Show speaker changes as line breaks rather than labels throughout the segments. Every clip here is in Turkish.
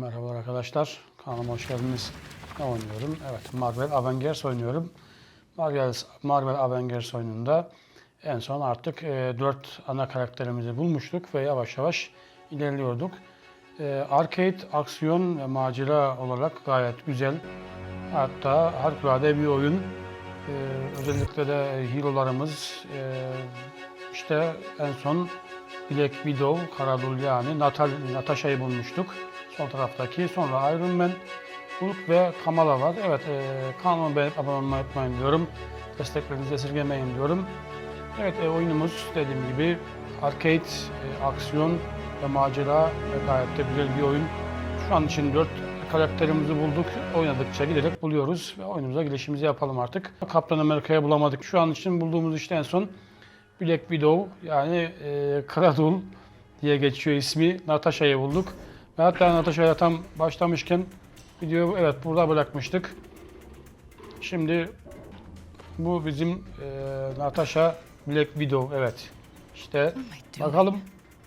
Merhaba arkadaşlar. Kanalıma hoş geldiniz. Ne oynuyorum? Evet, Marvel Avengers oynuyorum. Marvel, Marvel Avengers oyununda en son artık e, 4 ana karakterimizi bulmuştuk ve yavaş yavaş ilerliyorduk. E, arcade, aksiyon ve macera olarak gayet güzel. Hatta harikulade bir oyun. E, özellikle de hero'larımız e, işte en son Black Widow, Karadul yani Natal, Natasha'yı bulmuştuk. Sol taraftaki. Sonra Iron Man, Hulk ve Kamala var. Evet, e, kanalıma beğenip abone olmayı unutmayın diyorum. Desteklerinizi esirgemeyin diyorum. Evet, e, oyunumuz dediğim gibi arcade, e, aksiyon ve macera ve gayet de güzel bir oyun. Şu an için 4 karakterimizi bulduk. Oynadıkça giderek buluyoruz ve oyunumuza girişimizi yapalım artık. Kaptan Amerika'yı bulamadık. Şu an için bulduğumuz işte en son Black Widow yani e, Kradul diye geçiyor ismi. Natasha'yı bulduk. Ve hatta Natasha'ya tam başlamışken videoyu evet burada bırakmıştık. Şimdi bu bizim e, Natasha Black Widow evet. İşte bakalım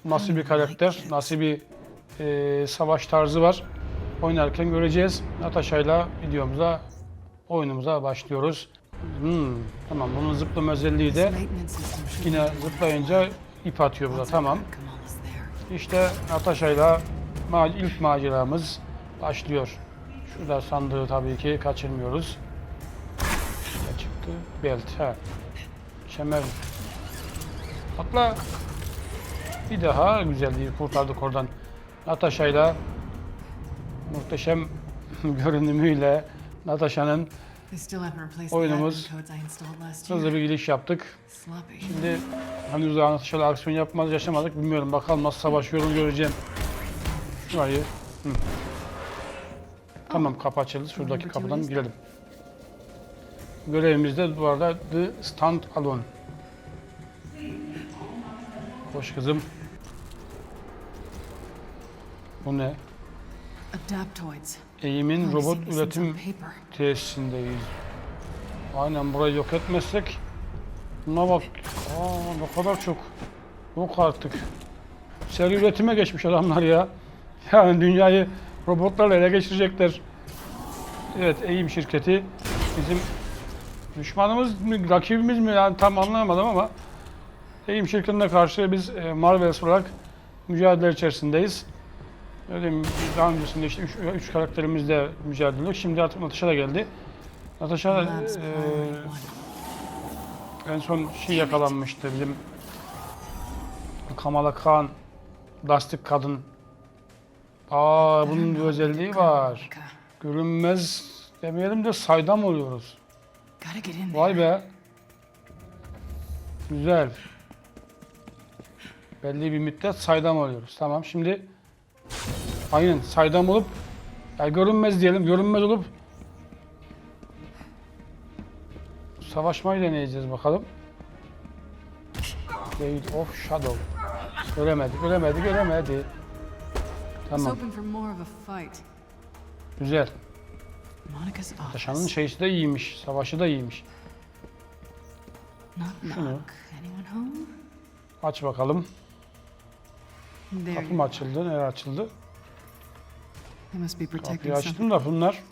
nasıl bir karakter, nasıl bir e, savaş tarzı var. Oynarken göreceğiz. Natasha'yla videomuza, oyunumuza başlıyoruz. Hmm, tamam bunun zıplama özelliği de yine zıplayınca ip atıyor burada tamam. İşte Natasha'yla ilk maceramız başlıyor. Şurada sandığı tabii ki kaçırmıyoruz. Ne çıktı? Belt. Ha. Kemer. Atla. Bir daha güzelliği kurtardık oradan. Natasha'yla muhteşem görünümüyle Natasha'nın oyunumuz hızlı bir giriş yaptık. Şimdi henüz daha Natasha'yla aksiyon yapmaz, yaşamadık. Bilmiyorum bakalım nasıl savaşıyoruz göreceğim. Şurayı. Hı. Tamam kapı açıldı. Şuradaki kapıdan girelim. Görevimiz de bu arada The Stand Alone. Hoş kızım. Bu ne?
Adaptoids.
Eğimin robot
Robot
üretim tesisindeyiz. Aynen burayı yok etmezsek. Buna bak. Aa, ne kadar çok. Yok artık. Seri üretime geçmiş adamlar ya. Yani dünyayı robotlarla ele geçirecekler. Evet eğim şirketi bizim düşmanımız mı, rakibimiz mi yani tam anlayamadım ama eğim şirketine karşı biz e, Marvels olarak mücadele içerisindeyiz. Öyle daha öncesinde işte üç, üç karakterimizle mücadele ediyoruz. Şimdi artık Natasha da geldi. Natasha e, en son şey yakalanmıştı bizim Kamala Khan Lastik Kadın. Aa bunun bir özelliği var. Görünmez demeyelim de saydam oluyoruz. Vay be. Güzel. Belli bir müddet saydam oluyoruz. Tamam şimdi aynen saydam olup ya görünmez diyelim görünmez olup savaşmayı deneyeceğiz bakalım. Blade of Shadow. Göremedi, göremedi, göremedi. Tamam,
hoping for more of a fight.
güzel.
Monica's
Taşanın şeysi de iyiymiş, savaşı da iyiymiş. Şunu.
knock. Anyone home?
Aç bakalım. Kapı mı açıldı, nereye açıldı? Kapıyı açtım da bunlar.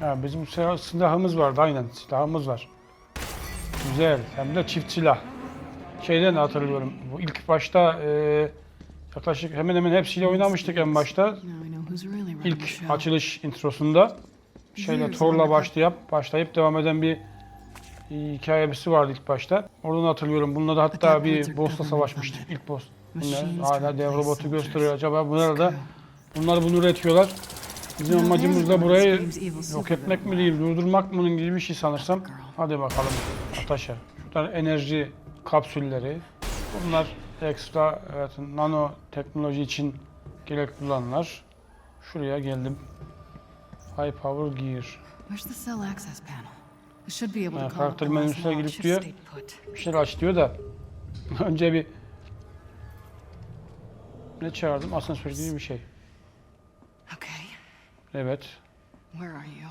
Ha, bizim silah- silahımız vardı aynen silahımız var. Güzel hem de çift silah. Şeyden hatırlıyorum bu ilk başta e, yaklaşık hemen hemen hepsiyle oynamıştık en başta. İlk açılış introsunda. Şeyle Thor'la başlayıp başlayıp devam eden bir hikayesi vardı ilk başta. Oradan hatırlıyorum. Bununla da hatta bir boss'la savaşmıştık ilk boss. Bunlar hala dev robotu gösteriyor. Acaba bunlar da bunlar bunu üretiyorlar. Bizim amacımız da burayı yok etmek mi değil, durdurmak mı gibi bir şey sanırsam. Hadi bakalım Natasha. Şuradan enerji kapsülleri. Bunlar ekstra evet, nano teknoloji için gerekli olanlar. Şuraya geldim. High power gear.
Where's the cell access panel? I should be able
Ha,
to call up
karakter menüsüne girip diyor. Bir şeyler aç diyor da önce bir ne çağırdım? Asansör gibi bir şey. Evet.
Where are you?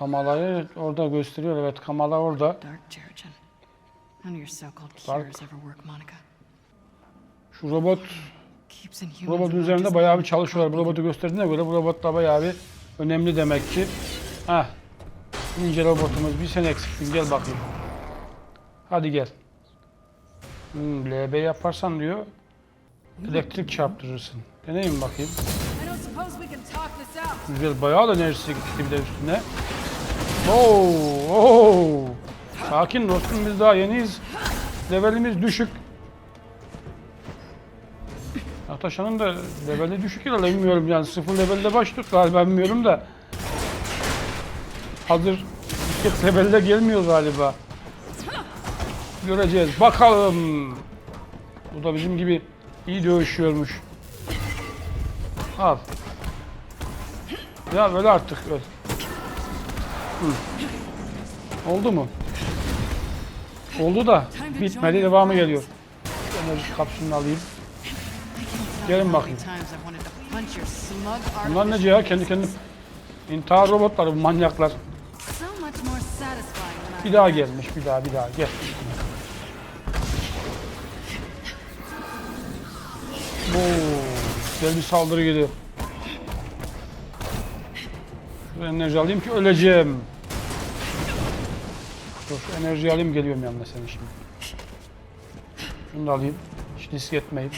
Kamala'yı orada gösteriyor. Evet Kamala orada.
Dark.
Şu robot robotun üzerinde bayağı bir çalışıyorlar. Bu robotu gösterdiğine göre bu robot da bayağı bir önemli demek ki. Heh. Ninja robotumuz bir sen eksiktin gel bakayım. Hadi gel. Hmm, LB yaparsan diyor elektrik çarptırırsın. Deneyim bakayım. Güzel bayağı da enerjisi gitti bir de üstüne. Oo, oo. Sakin dostum biz daha yeniyiz. Levelimiz düşük. Natasha'nın da leveli düşük herhalde bilmiyorum yani sıfır levelde başladık galiba bilmiyorum da. Hazır bisiklet levelde gelmiyor galiba. Göreceğiz bakalım. Bu da bizim gibi iyi dövüşüyormuş. Al. Ya böyle artık öl. Hı. Oldu mu? Oldu da bitmedi devamı geliyor. Enerji kapsülünü alayım. Gelin bakayım. Bunlar ne
artificial
ya? Kendi kendine intihar robotları bu manyaklar. Bir daha gelmiş bir daha bir daha gel. Oo, güzel bir saldırı geliyor. Enerji alayım ki öleceğim. Dur enerji alayım geliyorum yanına senin şimdi. Şunu da alayım. Hiç risk etmeyip.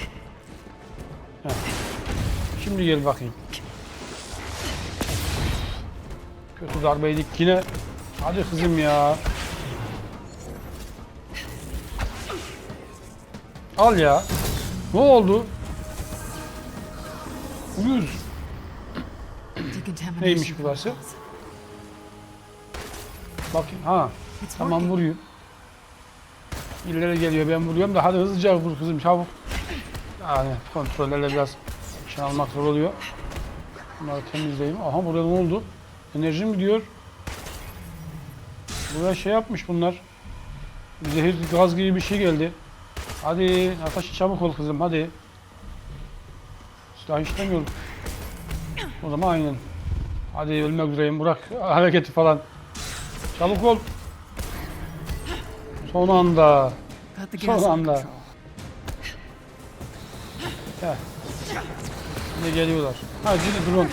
Şimdi gel bakayım. Kötü darbeydik yine. Hadi kızım ya. Al ya. Ne oldu? Uyuz. Neymiş burası?
protocols.
Bakayım. Ha. Tamam vuruyor. İleri geliyor ben vuruyorum da hadi hızlıca vur kızım çabuk. Yani kontrollerle biraz şey almak zor oluyor. Bunları temizleyeyim. Aha burada ne oldu? Enerji mi diyor? Buraya şey yapmış bunlar. Zehir gaz gibi bir şey geldi. Hadi Natasha çabuk ol kızım hadi. Silah istemiyorum. O zaman aynen. Hadi ölmek üzereyim bırak hareketi falan. Çabuk ol. Son anda. Son anda. Heh. Şimdi geliyorlar. Ha şimdi drone.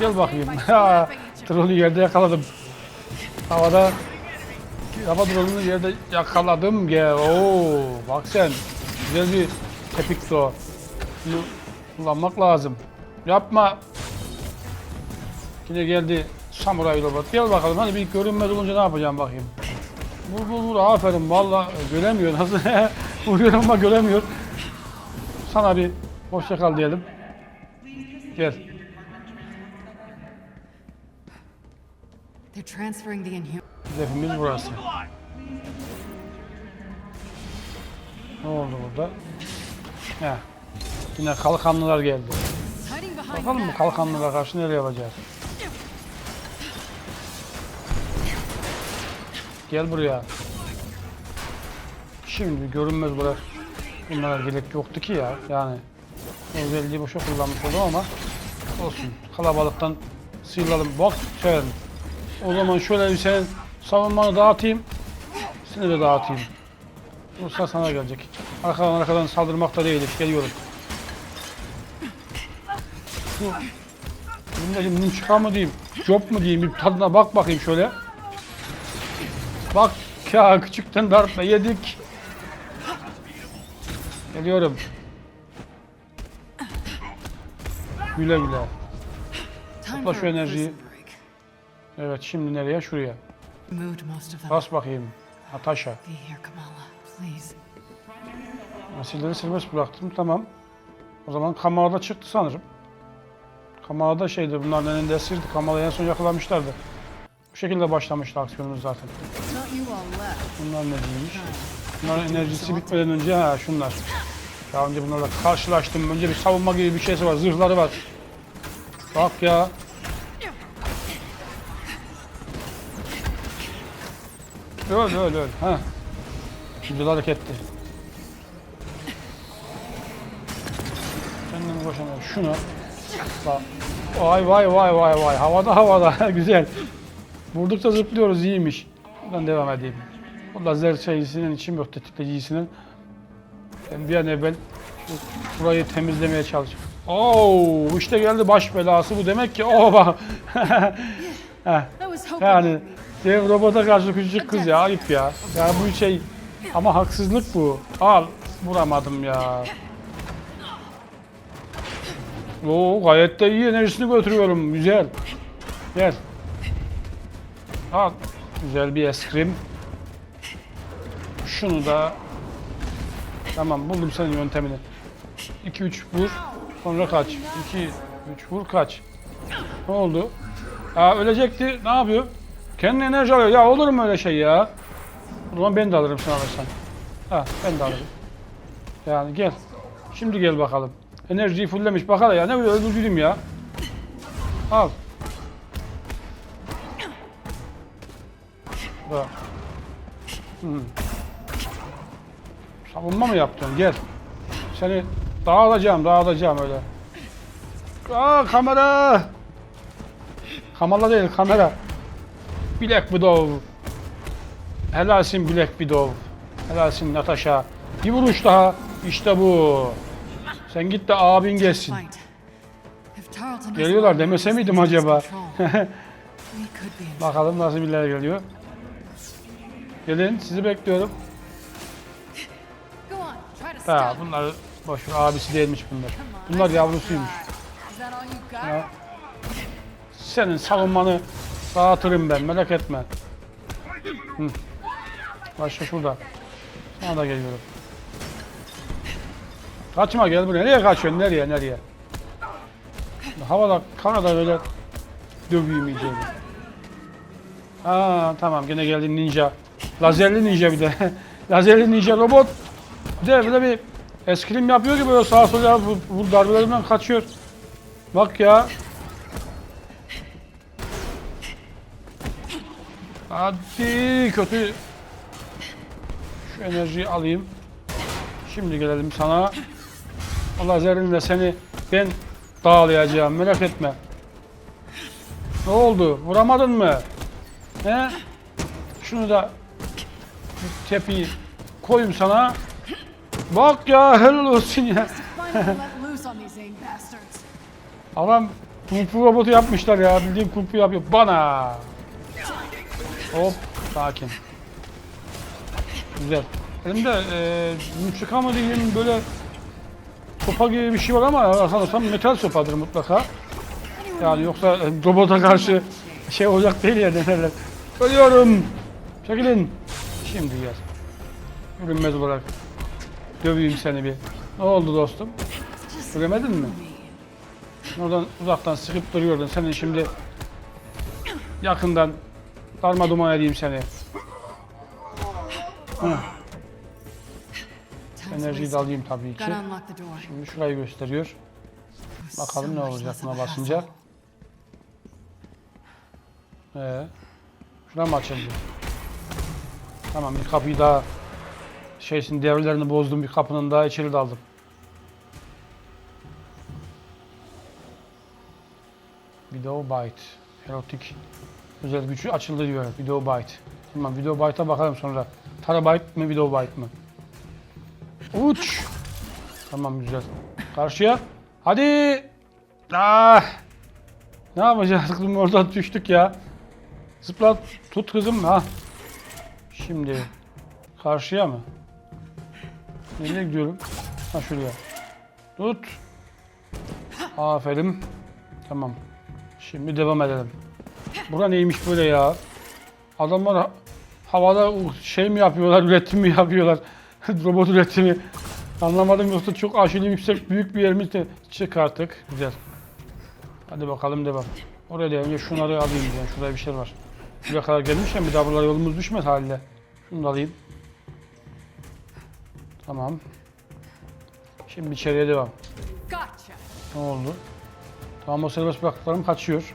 Gel bakayım. drone'u yerde yakaladım. Havada hava drone'unu yerde yakaladım. Gel. Oo, bak sen. Güzel bir tepik o. Bunu kullanmak lazım. Yapma. Yine geldi samuray robot. Gel bakalım hadi bir görünmez olunca ne yapacağım bakayım. Vur vur vur aferin valla göremiyor nasıl vuruyor ama göremiyor. Sana bir hoşça kal diyelim. Gel. Hedefimiz burası. Ne oldu burada? Heh. Yine kalkanlılar geldi. Bakalım mı kalkanlılara karşı nereye yapacağız? Gel buraya. Şimdi görünmez bırak. Bunlara gerek yoktu ki ya. Yani özelliği boşa kullanmış oldum ama olsun. Kalabalıktan sıyrılalım. Bak sen. O zaman şöyle bir senin savunmanı dağıtayım. Seni de dağıtayım. Bursa sana gelecek. Arkadan arkadan saldırmak da değilik. Geliyorum. Şu Bilmem mınçıka mı diyeyim, job mu diyeyim bir tadına bak bakayım şöyle. Bak ya küçükten darbe yedik. Geliyorum. Güle güle. Topla şu enerjiyi. Evet şimdi nereye? Şuraya. Bas bakayım. Natasha. Asilleri serbest bıraktım. Tamam. O zaman Kamala'da çıktı sanırım. Kamala'da şeydi bunların elinde esirdi. Kamala'yı en son yakalamışlardı. Şekilde başlamıştı aksiyonumuz zaten. Bunlar ne değilmiş? Bunların enerjisi bitmeden önce ha şunlar. Daha önce bunlarla karşılaştım. Önce bir savunma gibi bir şeysi var. Zırhları var. Bak ya. Öl öl öl. Ha. Güzel hareketti. Kendini boşuna şunu. Bak. Vay vay vay vay vay. Havada havada. Güzel. Vurdukça zıplıyoruz iyiymiş. Buradan devam edeyim. O lazer şeysinin için yok tetikleyicisinin. Ben bir an evvel burayı temizlemeye çalışıyorum. Oo işte geldi baş belası bu demek ki o bak. Yani dev robota karşı küçücük kız ya ayıp ya. Ya bu şey ama haksızlık bu. Al vuramadım ya. Oo gayet de iyi enerjisini götürüyorum. Güzel. Gel. Al. Güzel bir eskrim. Şunu da Tamam buldum senin yöntemini. 2 3 vur. Sonra kaç. 2 3 vur kaç. Ne oldu? Aa ölecekti. Ne yapıyor? Kendi enerji alıyor. Ya olur mu öyle şey ya? O zaman ben de alırım sen alırsan. Ha ben de alırım. Yani gel. Şimdi gel bakalım. Enerjiyi fulllemiş. Bakalım ya ne böyle öldürücüyüm ya. Al. Bak. Hı. Savunma mı yaptın? Gel. Seni dağılacağım, dağılacağım öyle. Aa kamera! Kamera değil, kamera. Black Widow. Helalsin Black Widow. Helalsin Natasha. Bir vuruş daha. İşte bu. Sen git de abin gelsin. Geliyorlar demese miydim acaba? Bakalım nasıl birileri geliyor. Gelin sizi bekliyorum. Ha bunlar boş ver, abisi değilmiş bunlar. Bunlar yavrusuymuş. Ya. Senin savunmanı dağıtırım ben merak etme. Hı. Başka şurada. Sana da geliyorum. Kaçma gel buraya. Nereye kaçıyorsun? Nereye? Nereye? Havada Kanada böyle döveyim iyice. Aa tamam gene geldi ninja. Lazerli ninja bir de. Lazerli ninja robot. Bir de böyle bir eskrim yapıyor ki böyle sağa sola vur, vur darbelerinden kaçıyor. Bak ya. Hadi kötü. Şu enerjiyi alayım. Şimdi gelelim sana. O lazerinle seni ben dağılayacağım merak etme. Ne oldu? Vuramadın mı? He? Şunu da tepiyi koyayım sana. Bak ya helal olsun ya. Adam kung robotu yapmışlar ya. Bildiğin kung yapıyor. Bana. Hop. Sakin. Güzel. Elimde e, mıçıka mı diyeyim böyle sopa gibi bir şey var ama sanırsam metal sopadır mutlaka. Yani yoksa e, robota karşı şey olacak değil ya denerler. Ölüyorum. Çekilin. Şimdi gel. Görünmez olarak. Döveyim seni bir. Ne oldu dostum? Göremedin mi? Oradan uzaktan sıkıp duruyordun. Senin şimdi yakından darma duman edeyim seni.
Time's
Enerjiyi de alayım tabii ki. Şimdi şurayı gösteriyor. Bakalım ne olacak buna basınca. Ee, şura mı açıldı? Tamam bir kapıyı daha şeysin devrelerini bozdum bir kapının daha içeri daldım. Video byte. Erotik özel gücü açıldı diyor. Video byte. Tamam video byte'a bakalım sonra. Terabyte mi video byte mı? Uç. Tamam güzel. Karşıya. Hadi. Ah. Ne yapacağız? Oradan düştük ya. Zıpla tut kızım ha. Şimdi karşıya mı? Nereye gidiyorum? Ha şuraya. Tut. Aferin. Tamam. Şimdi devam edelim. Bura neymiş böyle ya? Adamlar ha- havada şey mi yapıyorlar, üretim mi yapıyorlar? Robot üretimi. Anlamadım yoksa çok aşırı yüksek büyük bir yer mi de çıkarttık. Güzel. Hadi bakalım devam. Oraya önce şunları alayım yani şurada bir şey var. Buraya kadar gelmişken bir daha buralara yolumuz düşmez haliyle. Şunu da alayım. Tamam. Şimdi içeriye devam. Ne oldu? Tamam o serbest bıraktıklarım kaçıyor.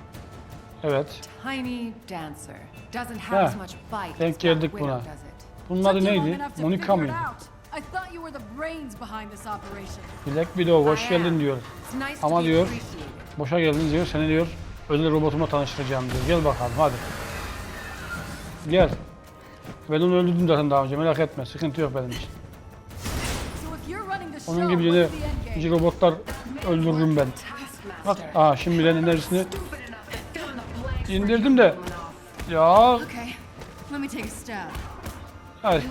Evet. Ha, denk geldik buna. Bunun adı neydi? Monica mıydı? Black Widow hoş geldin diyor. Ama diyor. Boşa geldin diyor. Seni diyor özel robotumla tanıştıracağım diyor. Gel bakalım hadi. Gel. Ben onu öldürdüm zaten daha önce merak etme sıkıntı yok benim için. Onun gibi
game?
robotlar öldürürüm ben. Bak aa şimdi ben enerjisini indirdim de ya hadi.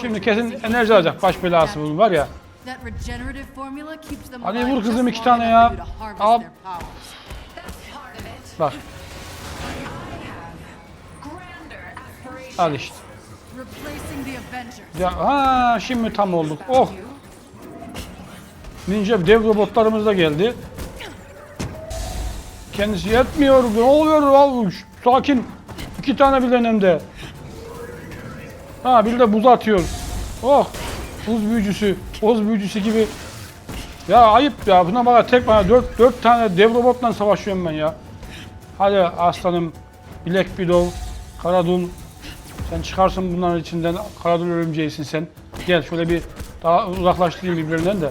Şimdi kesin enerji alacak baş belası bunun var ya. Hadi vur kızım iki tane ya. Al. Bak al işte. Ya, ha şimdi tam olduk. Oh. Ninja dev robotlarımız da geldi. Kendisi yetmiyor. Ne oluyor? Al, Sakin. İki tane birden hem de. Ha bir de buz atıyor. Oh. Buz büyücüsü. Buz büyücüsü gibi. Ya ayıp ya. Buna bana tek bana dört, dört tane dev robotla savaşıyorum ben ya. Hadi aslanım. Black Widow. Karadun. Sen çıkarsın bunların içinden. Karadul örümceğisin sen. Gel şöyle bir daha uzaklaştırayım birbirinden de.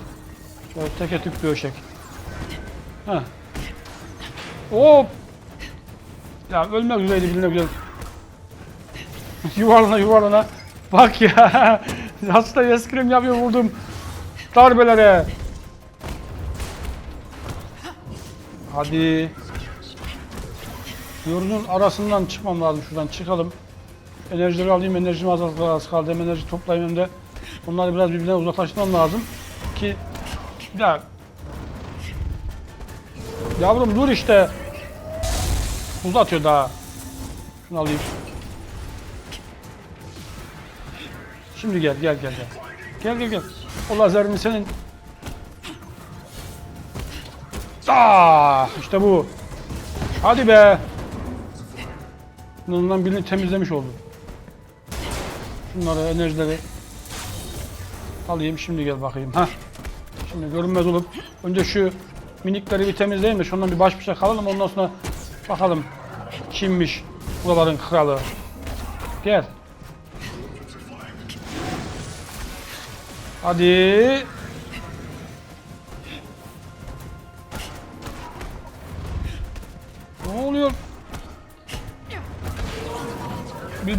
Şöyle teke tük döşek. Heh. Hop. Ya ölmek üzereydi birine güzel. yuvarlana yuvarlana. Bak ya. Hasta eskrim yapıyor vurdum. Darbelere. Hadi. Yorunun arasından çıkmam lazım şuradan çıkalım. Enerjileri alayım, enerjimi az az kaldı. Enerji toplayayım hem de onları biraz birbirinden uzaklaştırmam lazım ki ya yavrum dur işte. Uzatıyor daha. Şunu alayım. Şimdi gel gel gel gel. Gel gel gel. O lazerini senin. Ah işte bu. Hadi be. Bundan birini temizlemiş oldum Şunları, enerjileri alayım. Şimdi gel bakayım. Ha. Şimdi görünmez olup önce şu minikleri bir temizleyelim de şundan bir baş başa kalalım. Ondan sonra bakalım kimmiş buraların kralı. Gel. Hadi.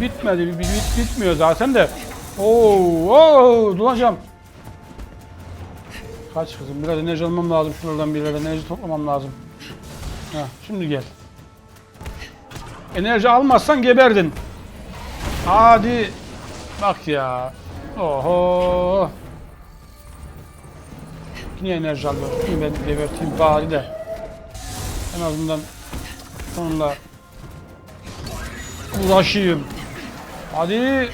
Bitmedi. Bir, bir bit, bitmiyor zaten de. Oo, oo, dolaşacağım. Kaç kızım. Biraz enerji almam lazım. Şuradan biraz enerji toplamam lazım. Heh, şimdi gel. Enerji almazsan geberdin. Hadi. Bak ya. Oho. Yine enerji alıyor. Yine ben geberteyim bari de. En azından sonunda uğraşayım. Hadi.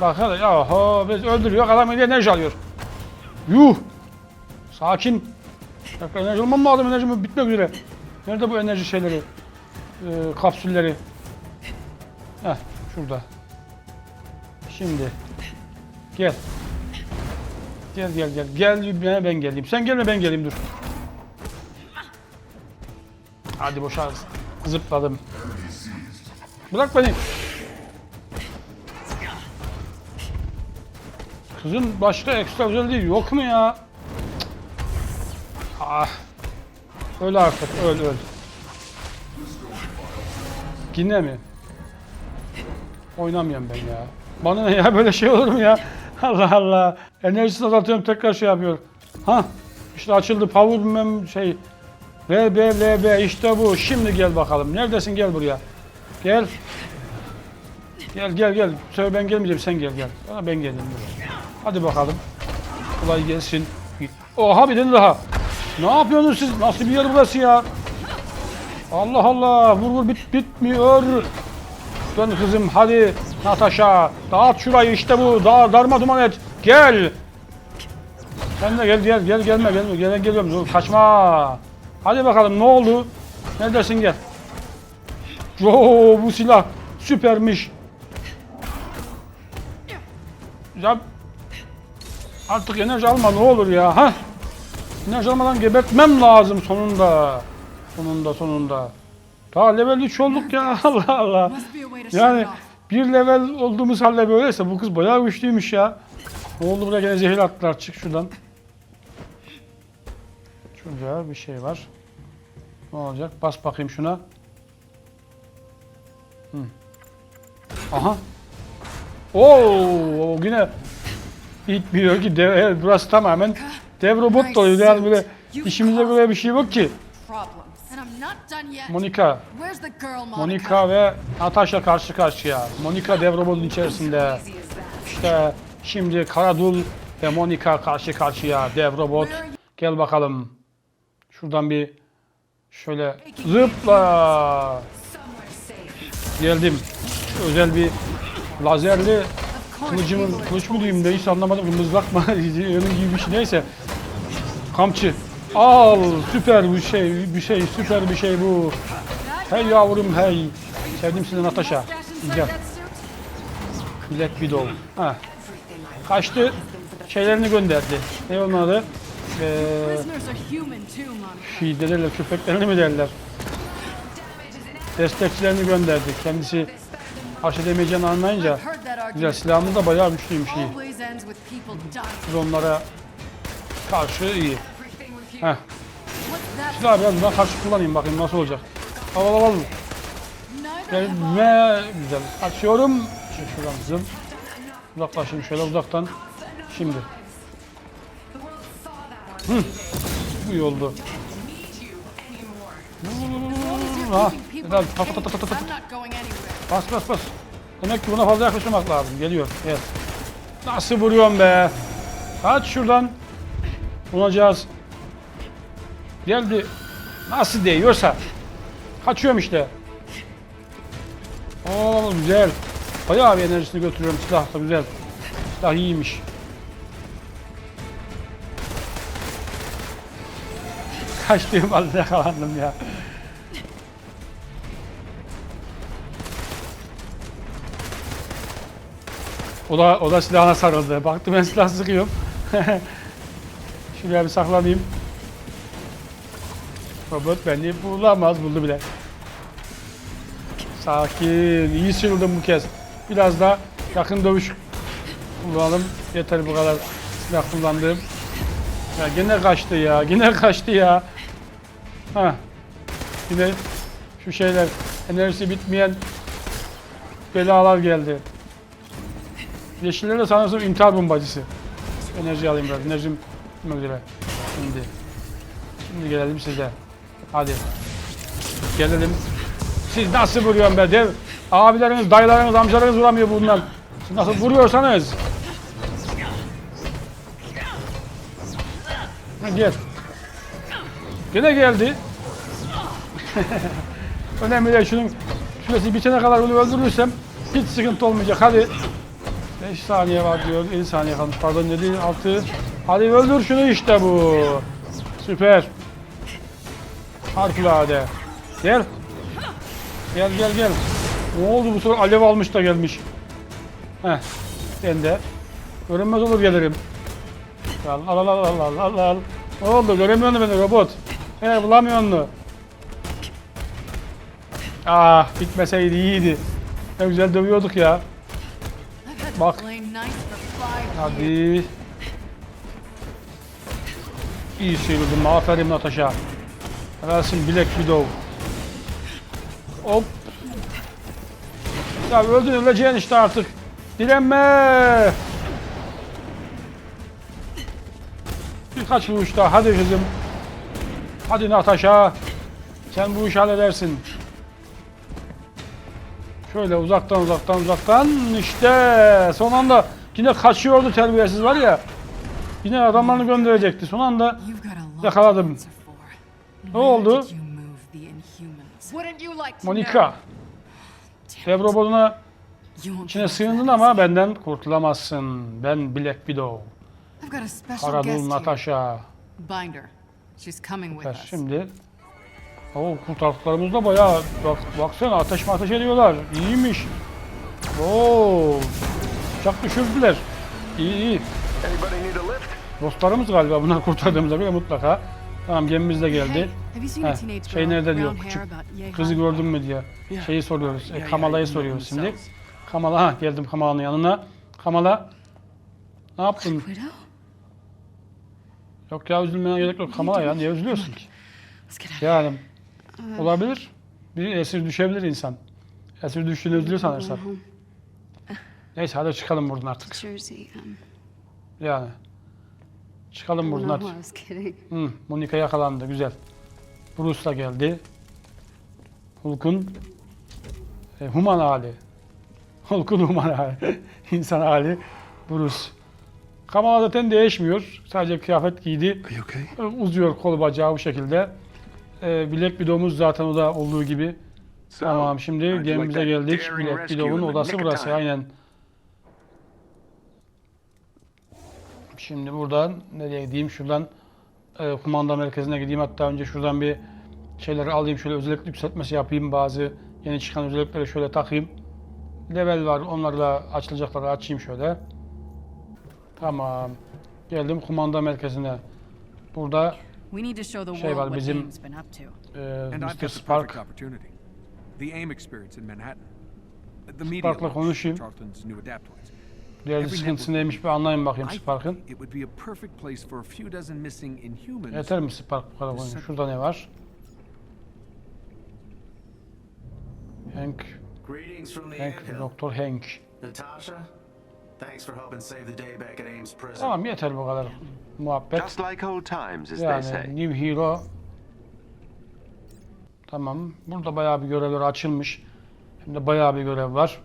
Bak hele ya ho biz öldürüyor adam yine enerji alıyor. Yuh. Sakin. Tekrar enerji almam lazım enerjim bitmek üzere. Nerede bu enerji şeyleri? Ee, kapsülleri. Heh şurada. Şimdi. Gel. Gel gel gel. Gel ben geleyim. Sen gelme ben geleyim dur. Hadi boşa zıpladım. Bırak beni. Kızın başka ekstra özelliği yok mu ya? Ah. Öl artık, öl öl. Yine mi? Oynamıyorum ben ya. Bana ne ya böyle şey olur mu ya? Allah Allah. Enerjisini azaltıyorum tekrar şey yapıyor. Ha işte açıldı power şey. VB VB işte bu. Şimdi gel bakalım. Neredesin gel buraya. Gel. Gel gel gel. Sefer ben gelmeyeceğim sen gel gel. Bana ben geleyim. dur. Hadi bakalım. Kolay gelsin. Oha bir daha. Ne yapıyorsunuz siz? Nasıl bir yer burası ya? Allah Allah. Vur vur bit bitmiyor. Dön kızım hadi Natasha. Dağıt şurayı işte bu. Dağ, darma duman et. Gel. Sen de gel gel gel gelme gelme. Gel geliyorum. Dur, kaçma. Hadi bakalım ne oldu? Neredesin gel. Oo bu silah süpermiş. Ya artık enerji alma ne olur ya. Ha? Enerji almadan gebertmem lazım sonunda. Sonunda sonunda. Daha level 3 olduk ya Allah Allah. Yani bir level olduğumuz halde böyleyse bu kız bayağı güçlüymüş ya. Ne oldu buraya gene zehir attılar çık şuradan. Şurada bir şey var. Ne olacak? Bas bakayım şuna. Hı. Aha. Oo, yine bitmiyor ki. Dev, evet, burası tamamen dev robot dolu. Yani böyle işimize göre bir şey yok ki. Monika? Monika ve Natasha karşı karşıya. Monika dev robotun içerisinde. İşte şimdi Karadul ve Monika karşı karşıya dev robot. Gel bakalım. Şuradan bir şöyle zıpla. Geldim. Özel bir lazerli
are
kılıç mı diyeyim de hiç anlamadım. Mızrak mı? Onun gibi bir şey neyse. Kamçı. Al süper bir şey bir şey süper bir şey bu. Hey yavrum hey. Sevdim seni Natasha. Gel. Black Widow. Ha. Kaçtı. Şeylerini gönderdi. Ne onun adı? Ee, derler, köpeklerini mi derler? Destekçilerini gönderdi. Kendisi baş edemeyeceğini anlayınca güzel silahımız da bayağı güçlüymüş iyi. Biz onlara karşı iyi. Heh.
What's that?
Silah biraz buna karşı kullanayım bakayım nasıl olacak.
Have I.
Gelme güzel. Açıyorum. Şimdi şuradan zım. Uzaklaşayım şöyle uzaktan. Şimdi.
On
Bu iyi oldu. Ha. Pat pat.
I'm not going anywhere.
Bas bas bas. Demek ki buna fazla yaklaşmamak lazım. Geliyor. Evet. Nasıl vuruyorum be? Kaç şuradan. Bulacağız. Geldi. Nasıl değiyorsa. Kaçıyorum işte. Oo güzel. Bayağı bir enerjisini götürüyorum silah da güzel. Silah iyiymiş. Kaçtığım halde yakalandım ya. O da, o da silahına sarıldı. Baktı ben silah sıkıyorum. Şuraya bir saklanayım. Robot beni bulamaz. Buldu bile. Sakin. İyi sıyrıldım bu kez. Biraz da yakın dövüş kullanalım. Yeter bu kadar silah kullandığım. Ya gene kaçtı ya. Gene kaçtı ya. Ha. Yine şu şeyler enerjisi bitmeyen belalar geldi. Yeşiller de sanırsam intihar bombacısı. Enerji alayım biraz. Enerjim bitmek üzere. Şimdi. Şimdi gelelim size. Hadi. Gelelim. Siz nasıl vuruyorsun be dev? Abileriniz, dayılarınız, amcalarınız vuramıyor bundan. Siz nasıl vuruyorsanız. Gel. Gene geldi. Önemli değil şunun şurası bitene kadar onu öldürürsem hiç sıkıntı olmayacak. Hadi. 5 saniye var diyor. 50 saniye kalmış. Pardon dedi 6. Hadi öldür şunu işte bu. Süper. Harikulade. Gel. Gel gel gel. Ne oldu bu sefer alev almış da gelmiş. Heh. Ben de. Görünmez olur gelirim. Al al al al al al al. Ne oldu göremiyor musun beni robot? He bulamıyor musun? Ah bitmeseydi iyiydi. Ne güzel dövüyorduk ya. Bak. Hadi. İyi sıyrıldın. Aferin Natasha. Helalsin Black Widow. Hop. Ya öldün öleceksin işte artık. Direnme. Birkaç vuruş daha. Hadi kızım. Hadi Natasha. Sen bu işi halledersin. Şöyle uzaktan uzaktan uzaktan işte son anda yine kaçıyordu terbiyesiz var ya. Yine adamlarını gönderecekti. Son anda Yakaladım. ne oldu? Monika. Dev robotuna içine sığındın ama benden kurtulamazsın. Ben Black Widow. Karadul. Natasha.
Bind her. She's coming with
Evet,
us.
Şimdi o kurtardıklarımız da bayağı bak, baksana ateş mi ateş ediyorlar. İyiymiş. Oo. Uçak düşürdüler. İyi iyi. Dostlarımız galiba bunlar kurtardığımıza göre mutlaka. Tamam gemimiz de geldi. Heh, şey nerede diyor, küçük Kızı gördün mü diye şeyi soruyoruz. E, Kamala'yı soruyoruz şimdi. Kamala ha geldim Kamala'nın yanına. Kamala ne yaptın? Yok ya üzülmene gerek yok Kamala ya niye üzülüyorsun ki?
Let's
Yani olabilir. Bir esir düşebilir insan. Esir düştüğünü üzülür sanırsam. Neyse hadi çıkalım buradan artık.
Jersey. Um,
Yani. Çıkalım buradan
know
artık.
was kidding.
Hı, Monica yakalandı. Güzel. Bruce da geldi. Hulk'un e, human hali. Hulk'un human hali. İnsan hali. Bruce. Kamala zaten değişmiyor. Sadece kıyafet giydi.
Are you okay?
E, Uzuyor kolu bacağı bu şekilde. E, bilek bidonumuz zaten o da olduğu gibi. Tamam şimdi gemimize geldik. Bilek bidonun odası burası. Aynen. Şimdi buradan nereye gideyim? Şuradan e, kumanda merkezine gideyim. Hatta önce şuradan bir şeyleri alayım. Şöyle özellik yükseltmesi yapayım. Bazı yeni çıkan özellikleri şöyle takayım. Level var. Onlarla açılacakları açayım şöyle. Tamam. Geldim kumanda merkezine. Burada
We need to show the
Şey
world
var,
what
bizim-
Aim's been up to.
e,
And I've
Mr.
got the perfect
Spark
opportunity. The AIM experience in Manhattan. The media
Spark'la konuşayım.
Charlton's new adaptoids.
Değerli sıkıntısı neymiş bir anlayın bakayım Spark'ın.
think it would be a perfect place for a few dozen missing inhumans.
Yeter mi Spark bu kadar koyun? Şurada ne var? Hank, Hank. Doktor Hank.
Natasha,
Tamam yeter bu kadar muhabbet.
Just like old times, as they
Yani
say.
New Hero. Tamam. Burada bayağı bir görevler açılmış. Hem de bayağı bir görev var.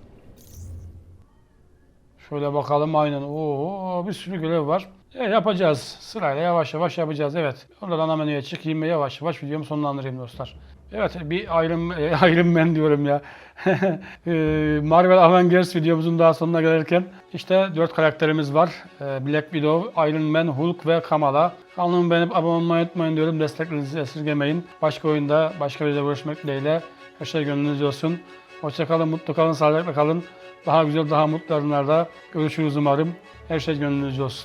Şöyle bakalım aynen. Oo bir sürü görev var. E, yapacağız. Sırayla yavaş yavaş yapacağız. Evet. Oradan ana menüye çıkayım ve yavaş yavaş videomu sonlandırayım dostlar. Evet bir Iron, Iron Man diyorum ya. E, Marvel Avengers videomuzun daha sonuna gelirken işte dört karakterimiz var. E, Black Widow, Iron Man, Hulk ve Kamala. Kanalımı beğenip abone olmayı unutmayın diyorum. Desteklerinizi esirgemeyin. Başka oyunda, başka videoda görüşmek dileğiyle. Her şey gönlünüzce olsun. Hoşçakalın, mutlu kalın, sağlıklı kalın. Daha güzel, daha mutlu yarınlarda görüşürüz umarım. Her şey gönlünüzce olsun.